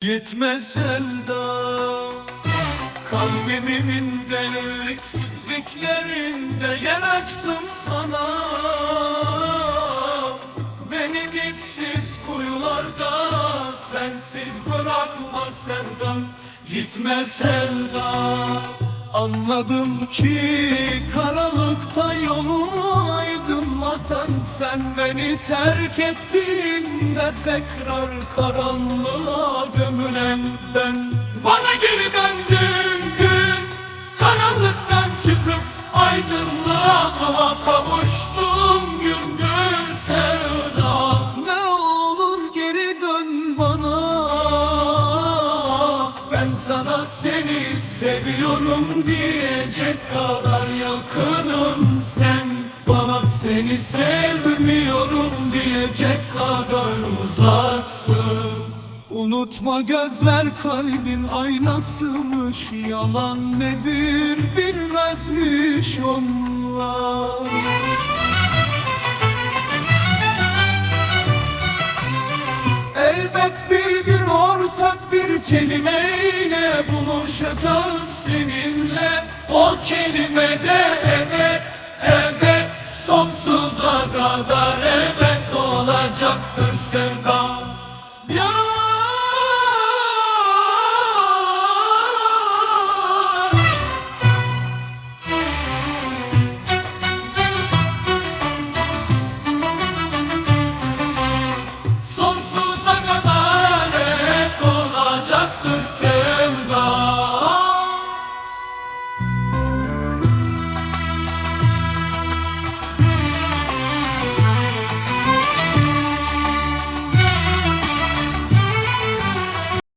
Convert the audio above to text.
Gitmez elda Kalbimin derinliklerinde yer açtım sana. Beni dipsiz kuyularda sensiz bırakma Serdar Gitme Serdar Anladım ki karanlıkta yolumu aydınlatan Sen beni terk ettiğinde tekrar karanlığa gömülen ben. Bana geri döndün gün Karanlıktan çıkıp aydınlığa kavuştum gündüz sevda. Ne olur geri dön bana. Ben sana seni seviyorum diyecek kadar yakınım Sen. Bana seni sevmiyorum diyecek kadar uzaksın Unutma gözler kalbin aynasımış. Yalan nedir bilmezmiş onlar. Elbet bir gün ortak bir kelimeyle buluşacağız seninle. O kelimede evet, evet sonsuza kadar se va bien.